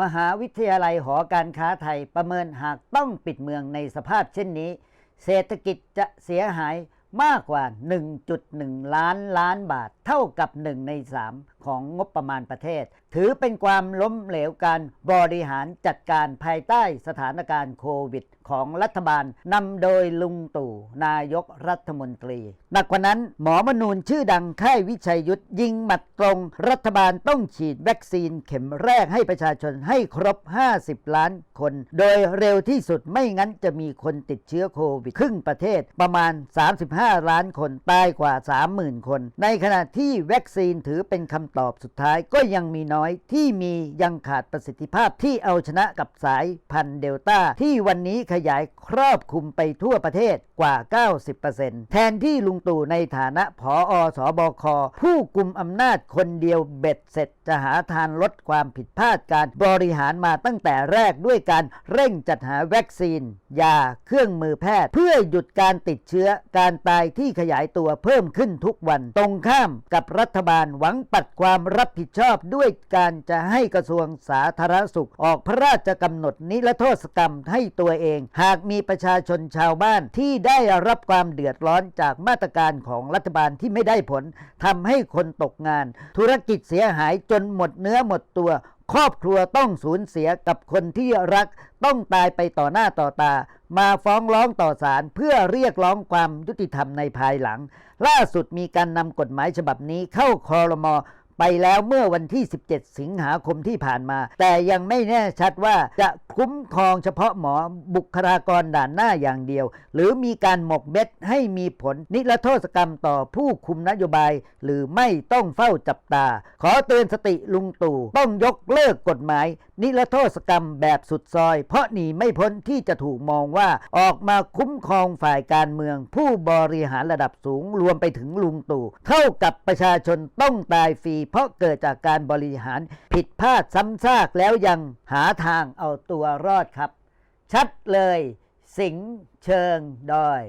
มหาวิทยาลัยหอการค้าไทยประเมินหากต้องปิดเมืองในสภาพเช่นนี้ เศรษฐกิจจะเสียหายมากกว่า 1.1 ล้านล้านบาท เท่ากับ 1 ใน 3 ของงบประมาณประเทศ ถือเป็นความล้มเหลวการบริหารจัดการภายใต้สถานการณ์โควิด ของรัฐบาลนำโดยลุงตู่ นายกรัฐมนตรี หนักกว่านั้นหมอมนูนชื่อดังค่ายวิชัยยุทธยิงหมัดตรง รัฐบาลต้องฉีดวัคซีนเข็มแรกให้ประชาชนให้ครบ 50 ล้านคน โดยเร็วที่สุดไม่งั้นจะมีคนติดเชื้อโควิดครึ่งประเทศประมาณ 35 ล้านคนตายกว่า 30,000 คน ในขณะที่วัคซีนถือเป็นคำตอบสุดท้ายก็ยังมีน้อยที่มียังขาดประสิทธิภาพที่เอาชนะกับสายพันธุ์เดลต้า ที่วันนี้ขยายครอบคลุมไปทั่วประเทศกว่า 90%แทนที่ลุงตู่ในฐานะผออสบค ผู้กุมอำนาจคนเดียวเบ็ดเสร็จ จะหาทางลดความผิดพลาดการบริหารมาตั้งแต่แรกด้วยการเร่งจัดหาวัคซีน ยา เครื่องมือแพทย์ เพื่อหยุดการติดเชื้อการตายที่ขยายตัวเพิ่มขึ้นทุกวันตรงข้ามกับรัฐบาลหวังปัดความรับผิดชอบด้วยการจะให้กระทรวงสาธารณสุข ออกพระราชกำหนดนิรโทษกรรมให้ตัวเอง หากมีประชาชนชาวบ้านที่ได้รับความเดือดร้อนจากมาตรการของรัฐบาลที่ไม่ได้ผลทำให้คนตกงาน ธุรกิจเสียหายจนหมดเนื้อหมดตัว ครอบครัวต้องสูญเสียกับคนที่รักต้องตายไปต่อหน้าต่อตา มาฟ้องร้องต่อศาลเพื่อเรียกร้องความยุติธรรมในภายหลัง ล่าสุดมีการนำกฎหมายฉบับนี้เข้าคอรมอ ไปแล้วเมื่อวันที่ 17 สิงหาคมที่ผ่านมา แต่ยังไม่แน่ชัดว่าจะคุ้มครองเฉพาะหมอบุคลากรด่านหน้าอย่างเดียว หรือมีการหมกเม็ดให้มีผลนิรโทษกรรมต่อผู้คุมนโยบาย หรือไม่ต้องเฝ้าจับตา ขอเตือนสติลุงตู่ต้องยกเลิกกฎหมาย นิรโทษกรรมแบบสุดซอย เพราะหนีไม่พ้นที่จะถูกมองว่าออกมาคุ้มครองฝ่ายการเมือง ผู้บริหารระดับสูงรวมไปถึงลุงตู่เท่ากับประชาชนต้องตายฟรี เพราะเกิดจากการบริหารผิดพลาดซ้ำซากแล้วยังหาทางเอาตัวรอดครับ ชัดเลย สิงเชิงดอย